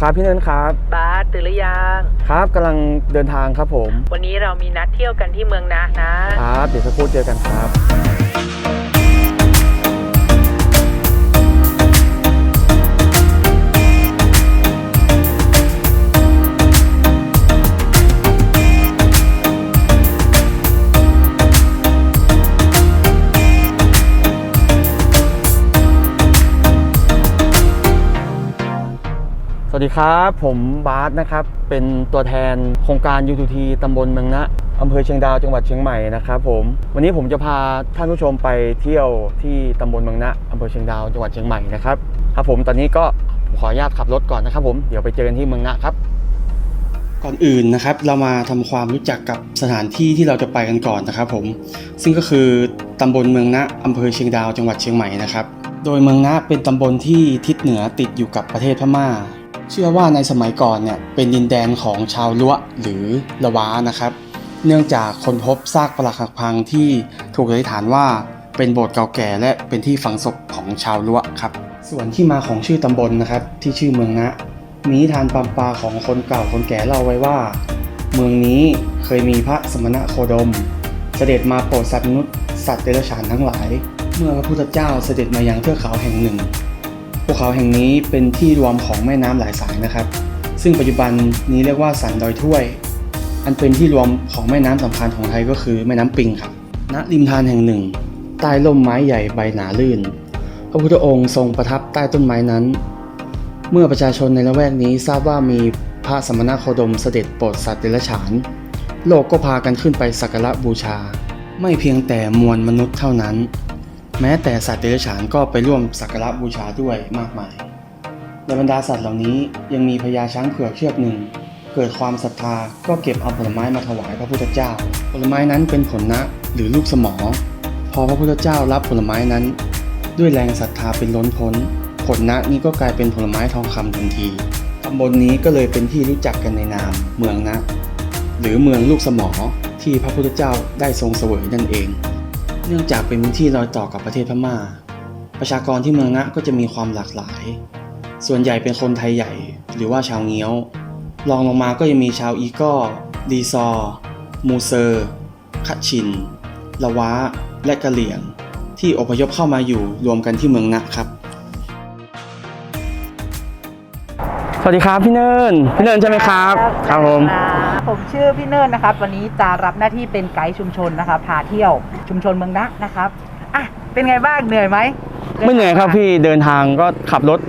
ครับพี่เนินครับ บาสตื่นหรือยัง ครับกำลังเดินทางครับผม วันนี้เรามีนัดเที่ยวกันที่เมืองนะนะครับ เดี๋ยวสักครู่เจอกันครับ วัสดีครับ ผมบาสนะครับ เป็นตัวแทนโครงการ U2T ตำบลเมืองนะอำเภอเชียงดาวจังหวัดเชียงใหม่นะครับผมวันนี้ผมจะพาท่านผู้ชมไปเที่ยวที่ตำบลเมืองนะอำเภอเชียงดาวจังหวัดเชียงใหม่นะครับครับผมตอนนี้ก็ขออนุญาตขับรถก่อนนะครับผมเดี๋ยวไปเจอกันที่เมืองนะครับ ก่อนอื่นนะครับเรามาทำความรู้จักกับสถานที่ที่เราจะไปกันก่อนนะครับผมซึ่งก็คือตำบลเมืองนะอำเภอเชียงดาวจังหวัดเชียงใหม่นะครับโดยเมืองนะเป็นตำบลที่ทิศเหนือติดอยู่กับประเทศพม่า เชื่อว่าในสมัยก่อนเนี่ยเป็นดินแดนของชาวล้วหรือละวานะครับ เนื่องจากคนพบซากปรักหักพังที่ถูกสันนิษฐานว่าเป็นโบสถ์เก่าแก่และเป็นที่ฝังศพของชาวล้วครับ ส่วนที่มาของชื่อตำบลนะครับ ที่ชื่อเมืองนะมีนิทานปัมปาของคนเก่าคนแก่เล่าไว้ว่า เมืองนี้เคยมีพระสมณะโคดม เสด็จมาโปรดสัตว์มนุษย์สัตว์เดรัจฉานทั้งหลาย เมื่อพระพุทธเจ้าเสด็จมายังเทือกเขาแห่งหนึ่ง ขาแห่งนี้เป็นที่รวมของแม่น้ำหลายสายนะครับ ซึ่งปัจจุบันนี้เรียกว่าสันดอยถ้วย อันเป็นที่รวมของแม่น้ำสำคัญของไทยก็คือแม่น้ำปิงครับ ณ ริมทานแห่งหนึ่ง ใต้ร่มไม้ใหญ่ใบหนาลื่น พระพุทธองค์ทรงประทับใต้ต้นไม้นั้น เมื่อประชาชนในละแวกนี้ทราบว่ามีพระสมณโคดมเสด็จโปรดสัตว์เดรัจฉาน โลกก็พากันขึ้นไปสักการะบูชา ไม่เพียงแต่มวลมนุษย์เท่านั้น แม้แต่สัตว์เดรัจฉานก็ไปร่วมสักการะบูชาด้วยมากมาย ในบรรดาสัตว์เหล่านี้ยังมีพญาช้างเผือกเชือกหนึ่ง เกิดความศรัทธาก็เก็บเอาผลไม้มาถวายพระพุทธเจ้า ผลไม้นั้นเป็นผลนะหรือลูกสมอ พอพระพุทธเจ้ารับผลไม้นั้น ด้วยแรงศรัทธาเป็นล้นพ้น ผลนะนี้ก็กลายเป็นผลไม้ทองคำทันทีตำบลนนี้ก็เลยเป็นที่รู้จักกันในนามเมืองนะ หรือเมืองลูกสมอที่พระพุทธเจ้าได้ทรงเสวยนั่นเอง เนื่องจากเป็นพื้นที่รอยต่อกับประเทศพม่า ประชากรที่เมืองนะก็จะมีความหลากหลาย ส่วนใหญ่เป็นคนไทยใหญ่ หรือว่าชาวเงี้ยวรองลงมาก็ยังมีชาวอีกอดีซอ มูเซอร์คัดชินละวะและกะเหลี่ยง ที่อพยพเข้ามาอยู่รวมกันที่เมืองนะครับ สวัสดีครับพี่เนินพี่เนินใช่ไหมครับ ครับผม ผมชื่อพี่เนิร์ดนะครับ วันนี้จะรับหน้าที่เป็นไกด์ชุมชนนะครับพาเที่ยว ชุมชนเมืองนะนะครับอะเป็นไงบ้างเหนื่อยไหมไม่เหนื่อยครับพี่เดินทางก็ขับรถ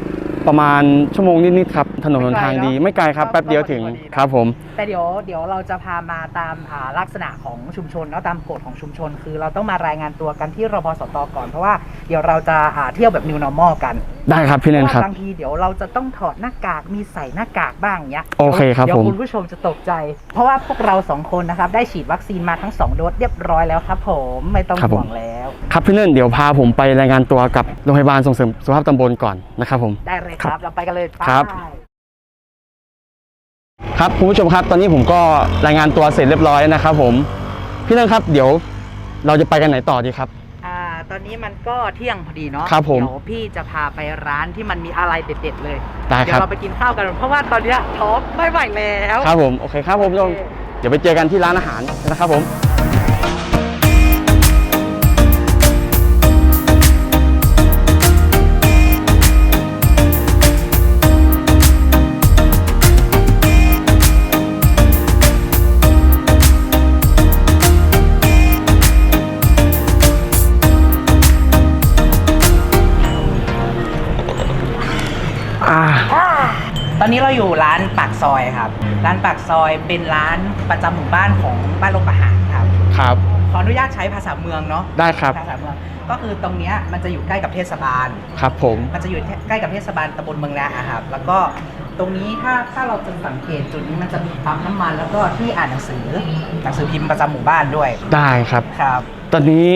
ประมาณชั่วโมงนิดๆครับ ถนนหนทางดีไม่ไกลครับแป๊บเดียวถึงครับผม แต่เดี๋ยวเดี๋ยวเราจะพามาตามอ่าลักษณะของชุมชนแล้วตามกฎของชุมชน คือเราต้องมารายงานตัวกันที่รพสตก่อนเพราะว่าเดี๋ยวเราจะอ่าเที่ยวแบบ new normal กันได้ครับพี่เนินครับพาะว่าบางทีเดี๋ยวเราจะต้องถอดหน้ากากมีใส่หน้ากากบ้างอย่างเงี้ยโอเคครับเดี๋ยวผม คุณผู้ชมจะตกใจ เพราะว่าพวกเราสองคนนะครับได้ฉีดวัคซีนมาทั้งสองโดสเรียบร้อยแล้วครับผมไม่ต้องห่วงแล้ว ครับพี่เนินเดี๋ยวพาผมไปรายงานตัวกับโรงพยาบาลส่งเสริมสุขภาพตำบลก่อนนะครับผม ได้เลยครับ เราไปกันเลยไปครับ ครับคุณผู้ชมครับ ตอนนี้ผมก็รายงานตัวเสร็จเรียบร้อยนะครับ ผม พี่เนินครับ เดี๋ยวเราจะไปกันไหนต่อดีครับ อ่า ตอนนี้มันก็เที่ยงพอดีเนาะครับผมเดี๋ยวพี่จะพาไปร้านที่มันมีอะไรเด็ดๆเลยได้เดี๋คยรัวบเราไปกินข้าวกัน เพราะว่าตอนเนี้ยท้องไม่ไหวแล้ว ครับผม โอเคครับผมผู้ชมเดี๋ยวไปเจอกันที่ร้านอาหารนะครับผม ราอยู่ร้านปากซอยครับ ร้านปากซอยเป็นร้านประจำหมู่บ้านของบ้านลงประหารครับ ครับ ขออนุญาตใช้ภาษาเมืองเนาะได้ครับ ภาษาเมืองก็คือตรงเนี้ยมันจะอยู่ใกล้กับเทศบาล ครับผม มันจะอยู่ใกล้กับเทศบาลตำบลเมืองนาอะครับ แล้วก็ตรงนี้ถ้าถ้าเราจะสังเกตจุดนี้มันจะมีปั๊มน้ำมัน แล้วก็ที่อ่านหนังสือหนังสือพิมพ์ประจำหมู่บ้านด้วยได้ครับ ครับ ตอนนี้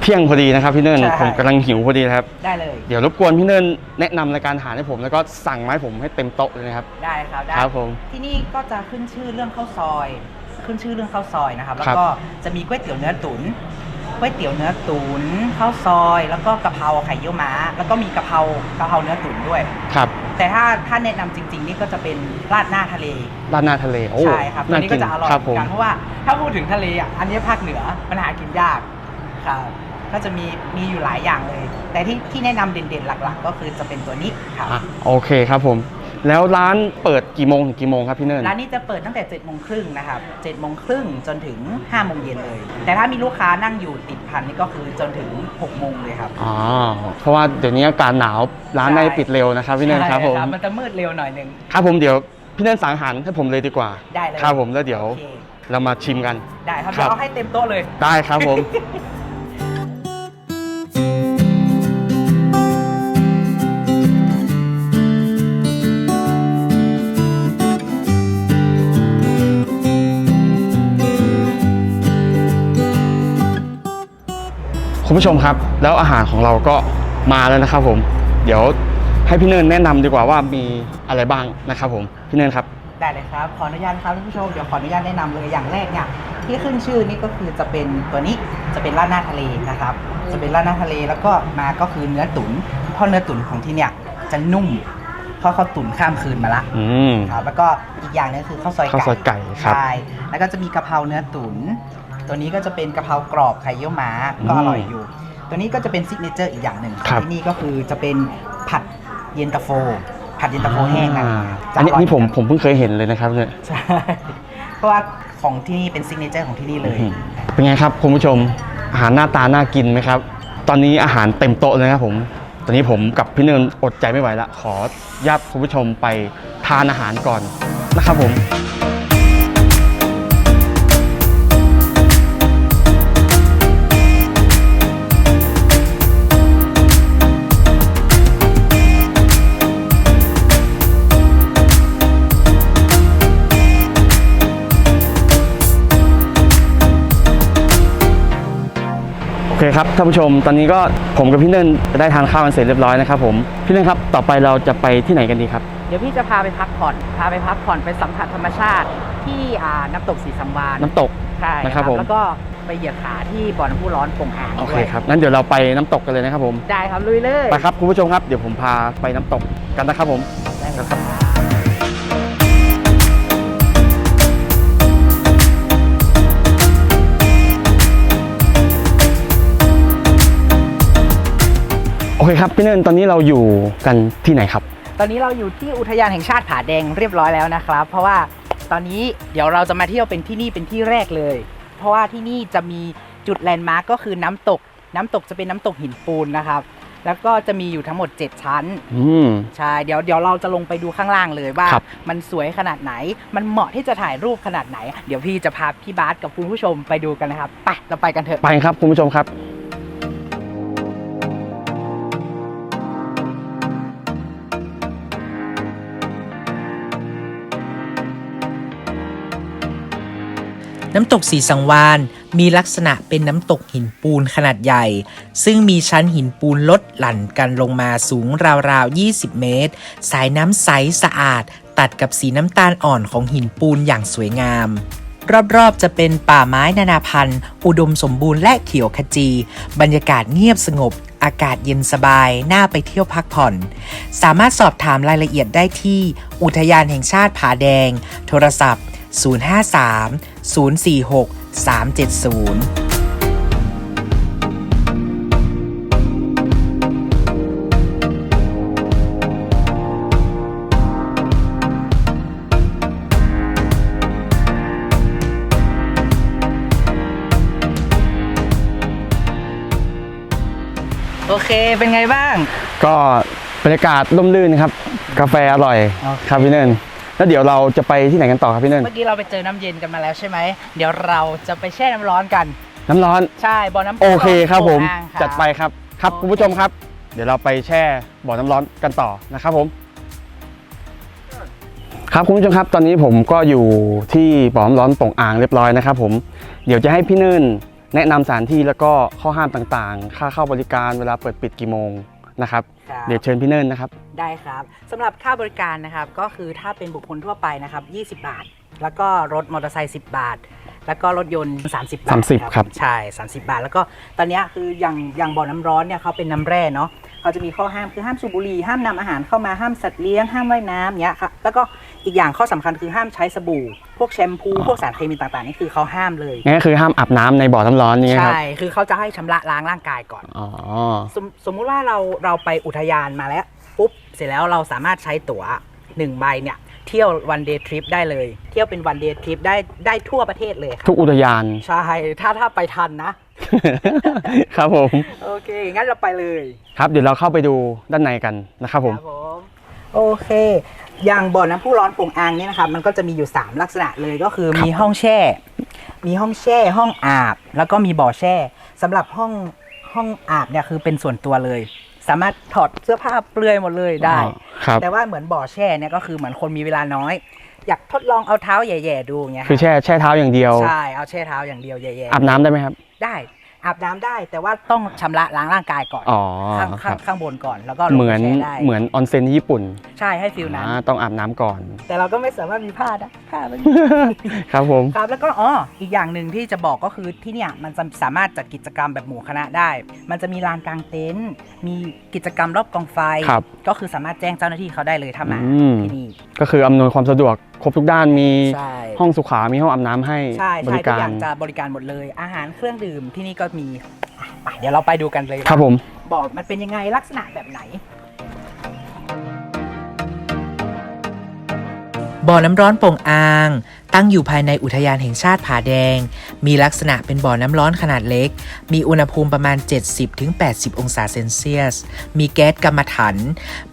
เที่ยงพอดีนะครับพี่เนินใช่ ผมกำลังหิวพอดีครับ ได้เลย เดี๋ยวรบกวนพี่เนินแนะนำรายการอาหารให้ผม แล้วก็สั่งมาให้ผมให้เต็มโต๊ะเลยนะครับ ได้ครับได้ครับผม ที่นี่ก็จะขึ้นชื่อเรื่องข้าวซอย ขึ้นชื่อเรื่องข้าวซอยนะครับ แล้วครับก็จะมีก๋วยเตี๋ยวเนื้อตุ๋นก๋วยเตี๋ยวเนื้อตุ๋นข้าวซอย แล้วก็กะเพราไข่เยี่ยวม้า แล้วก็มีกะเพรากะเพราเนื้อตุ๋นด้วย ครับ แต่ถ้าถ้าแนะนำจริง ๆ นี่ก็จะเป็นราดหน้าทะเลด้านหน้าทะเล โอ้ใช่ครับตัวน่านี้กิก็นจะอร่อยครับเหผมือนม กันเพราะว่าถ้าพูดถึงทะเลอะอันนี้ภาคเหนือมันหากินยาก ครับก็จะมีมีอยู่หลายอย่างเลย แต่ที่ที่แนะนำเด่นๆหลักๆ ก็คือจะเป็นตัวนี้ครับอะโอเคครับผม แล้วร้านเปิดกี่โมงถึงกี่โมงครับพี่เนิ่น ร้านนี้จะเปิดตั้งแต่7จ็ดโมงครึ่งนะครับ7จ็ดโมงครึ่งจนถึง5้าโมงเย็นเลย แต่ถ้ามีลูกค้านั่งอยู่ติดพันนี่ก็คือจนถึง6กโมงเลยครับ อ๋อเพราะว่าเดี๋ยวนี้อากาศหนาวร้านใช่ในปิดเร็วนะครับพี่เนิ่นครับผม ใช่มันจะมืดเร็วหน่อยหนึง ครับผมเดี๋ยวพี่เนิ่นสั่งอาหารให้ผมเลยดีกว่าได้เลยครับผมแล้วเดี๋ยวโอเคเรามาชิมกัน ได้ครับครับ เดี๋ยวเอาให้เต็มโต๊ะเลย ได้ครับผม คุณผู้ชมครับ แล้วอาหารของเราก็มาแล้วนะครับผม เดี๋ยวให้พี่เนินแนะนำดีกว่าว่ามีอะไรบ้างนะครับผมพี่เนินครับได้เลยครับ ขออนุญาตครับท่านผู้ชม เดี๋ยวขออนุญาตแนะนำเลยอย่างแรกเนี่ยที่ขึ้นชื่อนี่ก็คือจะเป็นตัวนี้จะเป็นราดหน้าทะเลนะครับ จะเป็นราดหน้าทะเลแล้วก็มาก็คือเนื้อตุ๋นเพราะเนื้อตุ๋นของที่เนี่ยจะนุ่มเพราะเขาตุ๋นข้ามคืนมาละอืมครับแล้วก็อีกอย่างหนึงคือข้าวซอยไก่ข้าวซอยไก่ครับใช่แล้วก็จะมีกะเพราเนื้อตุ๋น ตัวนี้ก็จะเป็นกะเพรากรอบไข่เยี่ยวม้าก็อืมอร่อยอยู่ ตัวนี้ก็จะเป็นซิกเนเจอร์อีกอย่างหนึ่งของครับที่นี่ก็คือจะเป็นผัดเย็นตาโฟ ผัดเย็นตาโฟแห้งนะอ่าจะอันนี้ร่ยอันนี้ผมเหผมเพิ่งเคยเห็นเลยนะครับเนี่ย ใช่เพราะว่าของที่นี่เป็นซิกเนเจอร์ของที่นี่เลยอืมเป็นไงครับคุณผู้ชมอาหารหน้าตาน่ากินไหมครับ ตอนนี้อาหารเต็มโต๊ะเลยนะครับผม ตอนนี้ผมกับพี่เนินอดใจไม่ไหวละขอญาตคุณผู้ชมไปทานอาหารก่อนนะครับผม อเคครับท่านผู้ชมตอนนี้ก็ผมกับพี่เนินได้ทานข้าวกันเสร็จเรียบร้อยนะครับผมพี่เนินครับต่อไปเราจะไปที่ไหนกันดีครับ เดี๋ยวพี่จะพาไปพักผ่อน พาไปพักผ่อนไปสัมผัสธรรมชาติ ที่อ่าน้ำตกสีสัมวานน้ำตก ใช่นะครับผม แล้วก็ไปเหยียดขาที่บ่อน้ำพุร้อนโป่งอ่างโอเคด้วยครับงั้นเดี๋ยวเราไปน้ำตกกันเลยนะครับผมได้ครับลุยเลยไปครับคุณผู้ชมครับเดี๋ยวผมพาไปน้ำตกกันนะครับผม ได้เลยครับ โอเคครับพี่เนินตอนนี้เราอยู่กันที่ไหนครับ ตอนนี้เราอยู่ที่อุทยานแห่งชาติผาแดงเรียบร้อยแล้วนะครับ เพราะว่าตอนนี้เดี๋ยวเราจะมาเที่ยวเป็นที่นี่เป็นที่แรกเลย เพราะว่าที่นี่จะมีจุดแลนด์มาร์กก็คือน้ำตก น้ำตกจะเป็นน้ำตกหินปูนนะครับ แล้วก็จะมีอยู่ทั้งหมด 7 ชั้นอืมใช่เดี๋ยวเดี๋ยวเราจะลงไปดูข้างล่างเลยว่าครับ มันสวยขนาดไหน มันเหมาะที่จะถ่ายรูปขนาดไหน เดี๋ยวพี่จะพาพี่บาสกับคุณผู้ชมไปดูกันนะครับไปเราไปกันเถอะ ไปครับคุณผู้ชมครับ น้ำตกสีสังวานมีลักษณะเป็นน้ำตกหินปูนขนาดใหญ่ ซึ่งมีชั้นหินปูนลดหลั่นกันลงมาสูงราวๆ 20 เมตร สายน้ำใสสะอาด ตัดกับสีน้ำตาลอ่อนของหินปูนอย่างสวยงามรอบๆ จะเป็นป่าไม้นานาพันธุ์ อุดมสมบูรณ์และเขียวขจี บรรยากาศเงียบสงบ อากาศเย็นสบาย น่าไปเที่ยวพักผ่อน สามารถสอบถามรายละเอียดได้ที่ อุทยานแห่งชาติผาแดง โทรศัพท์ 053 046 370โอเค เป็นไงบ้าง ก็บรรยากาศร่มรื่นครับ กาแฟอร่อยครับพี่เนิน แล้วเดี๋ยวเราจะไปที่ไหนกันต่อครับพี่เนินเมื่อกี้เราไปเจอน้ำเย็นกันมาแล้วใช่ไหม เดี๋ยวเราจะไปแช่น้ำร้อนกัน น้ำร้อนใช่บ่อน้ำพุโอเคครับผมโอ่งอ่างครับจัดไปครับครับโอเคคุณผู้ชมครับ เดี๋ยวเราไปแช่บ่อน้ำร้อนกันต่อนะครับผม ครับคุณผู้ชมครับ ตอนนี้ผมก็อยู่ที่บ่อน้ำร้อนโป่งอ่างเรียบร้อยนะครับ ผมเดี๋ยวจะให้พี่เนินแนะนำสถานที่แล้วก็ข้อห้ามต่างๆ ค่าเข้าบริการเวลาเปิดปิดกี่โมงนะครับ ครับ เดี๋ยวเชิญพี่เนินนะครับ ได้ครับสำหรับค่าบริการนะครับก็คือถ้าเป็นบุคคลทั่วไปนะครับ20 บาท แล้วก็รถมอเตอร์ไซค์10 บาท แล้วก็รถยนต์ 30 บาท30ครับ ใช่ 30 บาท แล้วก็ตอนเนี้ยคืออย่างอย่างบ่อน้ำร้อนเนี่ยเขาเป็นน้ำแร่เนาะเขาจะมีข้อห้ามคือห้ามสูบบุหรี่ห้ามนำอาหารเข้ามาห้ามสัตว์เลี้ยงห้ามว่ายน้ำเนี้ยครับแล้วก็อีกอย่างข้อสำคัญคือห้ามใช้สบู่ พวกแชมพูพวกสารเคมีต่างๆนี่คือเขาห้ามเลยงั้นก็คือห้ามอาบน้ำในบ่อน้ำร้อนนี่ครับใช่คือเขาจะให้ชำระล้างร่างกายก่อนอ๋อสมสมมุติว่าเราเราไปอุทยานมาแล้วปุ๊บเสร็จแล้วเราสามารถใช้ตั๋วหนึ่งใบเนี่ยเที่ยววันเดย์ทริปได้เลย เที่ยวเป็นวันเดย์ทริปได้ได้ทั่วประเทศเลยครัทุบกอุทยานใช่ถ้าถ้าไปทันนะ ครับผม โอเค งั้นเราไปเลย ครับเดี๋ยวเราเข้าไปดูด้านในกันนะครับผมครับผม โอเคอย่างบ่อน้ำพุร้อนโป่งอางเนี่ยนะครับมันก็จะมีอยู่ 3 ลักษณะเลยก็คือมีห้องแช่ มีห้องแช่ห้องอาบ แล้วก็มีบ่อแช่สำหรับห้องห้องอาบเนี่ยคือเป็นส่วนตัวเลย สามารถถอดเสื้อผ้าเปลือยหมดเลยได้อ๋อครับแต่ว่าเหมือนบ่อแช่เนี่ยก็คือเหมือนคนมีเวลาน้อย อยากทดลองเอาเท้าแย่ๆดูอย่างเงี้ยคือแช่แช่เท้าอย่างเดียวใช่เอาแช่เท้าอย่างเดียวแย่ๆอาบน้ำได้ไหมครับ ได้ อาบน้ำได้ แต่ว่าต้องชำระล้างร่างกายก่อนอ๋อข้างคข้ารังบข้างบนก่อนแล้วก็ลงเหมือนแช่ได้เหมือนออนเซ็นที่ญี่ปุ่นใช่ให้ฟิลนั้น อ่าต้องอาบน้ำก่อน แต่เราก็ไม่สามารถมีผ้าได้ผ้ามันครับผม ครับแล้วก็อ๋ออีกอย่างหนึ่งที่จะบอกก็คือที่เนี่ยมันจะสามารถจัดกิจกรรมแบบหมู่คณะได้ มันจะมีลานกลางเต็นท์มีกิจกรรมรอบกองไฟ ครับก็คือสามารถแจ้งเจ้าหน้าที่เขาได้เลยถ้ามาอืม ที่นี่ก็คืออำนวยความสะดวก ครบทุกด้านมีใช่ ห้องสุขา มีห้องอาบน้ำให้ใช่บใช่ริทุกกาอร ย่างจะบริการหมดเลย อาหารเครื่องดื่มที่นี่ก็มีอะไปเดี๋ยวเราไปดูกันเลยครับผม บอกมันเป็นยังไงลักษณะแบบไหน บ่อน้ำร้อนโป่งอาง ตั้งอยู่ภายในอุทยานแห่งชาติผาแดง มีลักษณะเป็นบ่อน้ำร้อนขนาดเล็ก มีอุณหภูมิประมาณ 70-80 องศาเซนเซียส มีแก๊สกรรมฐาน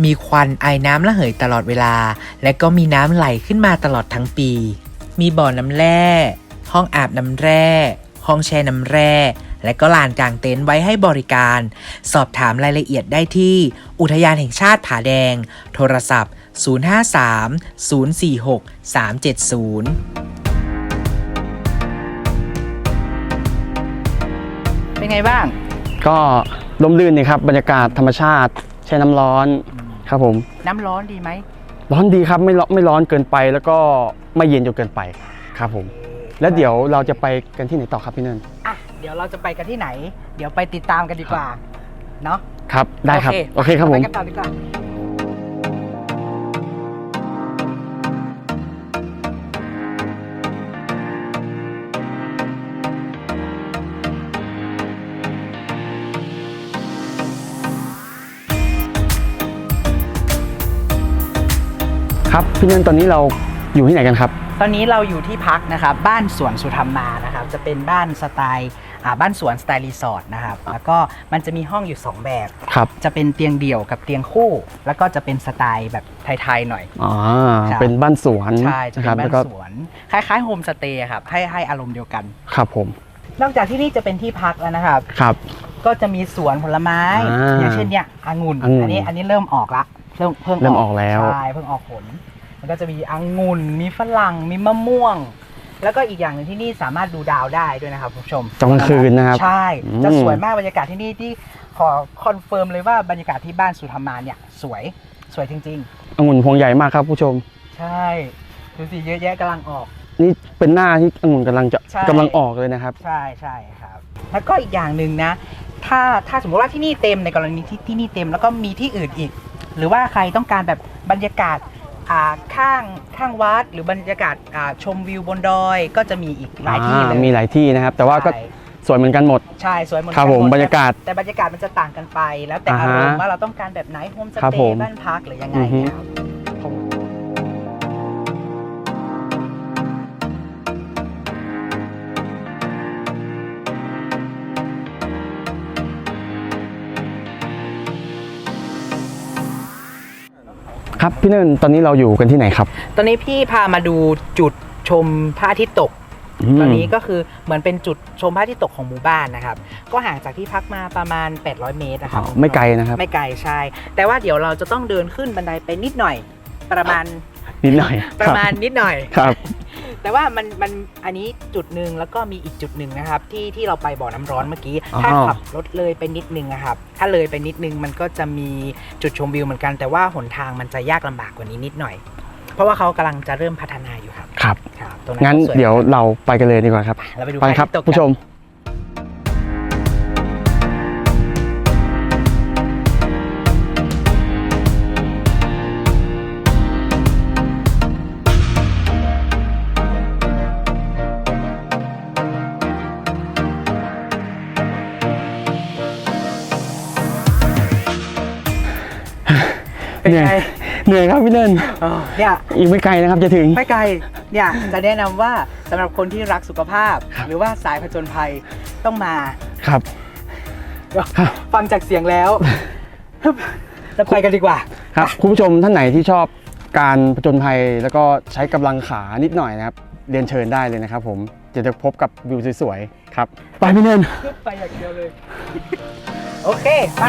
มีควันไอน้ำระเหยตลอดเวลา และก็มีน้ำไหลขึ้นมาตลอดทั้งปี มีบ่อน้ำแร่ ห้องอาบน้ำแร่ ห้องแช่น้ำแร่และก็ลานกลางเต็นท์ไว้ให้บริการ สอบถามรายละเอียดได้ที่ อุทยานแห่งชาติผาแดง โทรศัพท์ 053 046 370 เป็นไงบ้าง ก็ลมลื่นนี่ครับ บรรยากาศธรรมชาติแช่น้ำร้อนครับผม น้ำร้อนดีไหม ร้อนดีครับไม่ร้อนไม่ร้อนเกินไป แล้วก็ไม่เย็นจนเกินไปครับผม แล้วเดี๋ยวเราจะไปกันที่ไหนต่อครับพี่เนินอะเดี๋ยวเราจะไปกันที่ไหน เดี๋ยวไปติดตามกันดีกว่า เนาะครับได้ครับ โอเคครับผม ไปกันต่อดีกว่า พี่เนินตอนนี้เราอยู่ที่ไหนกันครับ ตอนนี้เราอยู่ที่พักนะครับบ้านสวนสุธรรมานะครับจะเป็นบ้านสไตล์อ่าบ้านสวนสไตล์รีสอร์ทนะครับแล้วก็มันจะมีห้องอยู่ 2 แบบ ครับจะเป็นเตียงเดี่ยวกับเตียงคู่ แล้วก็จะเป็นสไตล์แบบไทยๆหน่อย อ๋อครับ เป็นบ้านสวนใช่จะนะเป็ครับนบ้าแล้วนก็สวนคล้ายๆโฮมสเตย์ครับให้ให้อารมณ์เดียวกัน ครับผมนอกจากที่นี่จะเป็นที่พักแล้วนะครับ ครับ ก็จะมีสวนผลไม้ อ่าอย่างเช่นเนี่ยองุ่นองุ่นอันนี้อันนี้เริ่มออกละเริ่มเพิ่งเริ่มออกแล้ว ใช่เพิ่งออกผล มันก็จะมีองุ่น มีฝรั่ง มีมะม่วง แล้วก็อีกอย่างหนึ่งที่นี่สามารถดูดาวได้ด้วยนะครับคุณผู้ชมตอนกลางคืนนะครับใช่ อืม จะสวยมากบรรยากาศที่นี่ที่ขอคอนเฟิร์มเลยว่าบรรยากาศที่บ้านสุธรรมาเนี่ยสวยสวยจริง องุ่นพวงใหญ่มากครับผู้ชม ๆ ใช่ดูสิเยอะแยะกำลังออก นี่เป็นหน้าที่องุ่นกำลังจะใช่ กำลังออกเลยนะครับ ใช่ใช่ครับ แล้วก็อีกอย่างหนึ่งนะ ถ้าถ้าสมมติว่าที่นี่เต็มในกรณีที่ที่นี่เต็มแล้วก็มีที่อื่นอีก หรือว่าใครต้องการแบบบรรยากาศ อ่าข้างข้างวัดหรือบรรยากาศอ่าชมวิวบนดอยก็จะมีอีกหลายที่เลยอ่มีหลายที่นะครับ แต่ว่าก็ใช่สวยเหมือนกันหมด ใช่สวยเหมือนครับกันผมหดบรรยากาศแต่บรรยากาศมันจะต่างกันไป แล้วแต่อ่าอาฮะรมณ์ว่าเราต้องการแบบไหนโฮมสครับเตผย์มบ้านพักหรือยังไงอือฮึ ครับ ครับพี่เนินตอนนี้เราอยู่กันที่ไหนครับ ตอนนี้พี่พามาดูจุดชมพระอาทิตย์ตกมตอนนี้ก็คือเหมือนเป็นจุดชมพระอาทิตย์ตกของหมู่บ้านนะครับ ก็ห่างจากที่พักมาประมาณ 800 เมตรนะคอ๋รัอบไม่ไกลนะครับ ไม่ไกลใช่ แต่ว่าเดี๋ยวเราจะต้องเดินขึ้นบันไดไปนิดหน่อยประมาณนิดหน่อย ประมาณนิดหน่อยครับ แต่ว่ามันมันอันนี้จุดหนึ่งแล้วก็มีอีกจุดหนึ่งนะครับ ที่ที่เราไปบ่อน้ำร้อนเมื่อกี้อ๋อถ้าขับรถเลยไปนิดนึงนะครับ ถ้าเลยไปนิดนึงมันก็จะมีจุดชมวิวเหมือนกัน แต่ว่าหนทางมันจะยากลำบากกว่านี้นิดหน่อย เพราะว่าเขากำลังจะเริ่มพัฒนาอยู่ครับครับ ครับตรงนั้นงั้นก็สวยเดี๋ยวเราไปกันเลยดีกว่าครับ เราไปดูไปครับ พะอาทิตย์ตกกันผู้ชมเนไงเหนื่อยครับพี่เนินอ๋อเนี่ยอีกไม่ไกลนะครับจะถึงไม่ไกลเนี่ยจะแนะนำว่าสำหรับคนที่รักสุขภาพ หรือว่าสายผจญภัยต้องมาครับฟังจากเสียงแล้วจะไปกันดีกว่าครับคุณผู้ชมท่านไหนที่ชอบการผจญภัยแล้วก็ใช้กำลังขานิดหน่อยนะครับเรียนเชิญได้เลยนะครับ ผมจะจะพบกับวิวสวยๆครับ ไปพี่เนินไปอย่างเดียวเลย โอเค ไป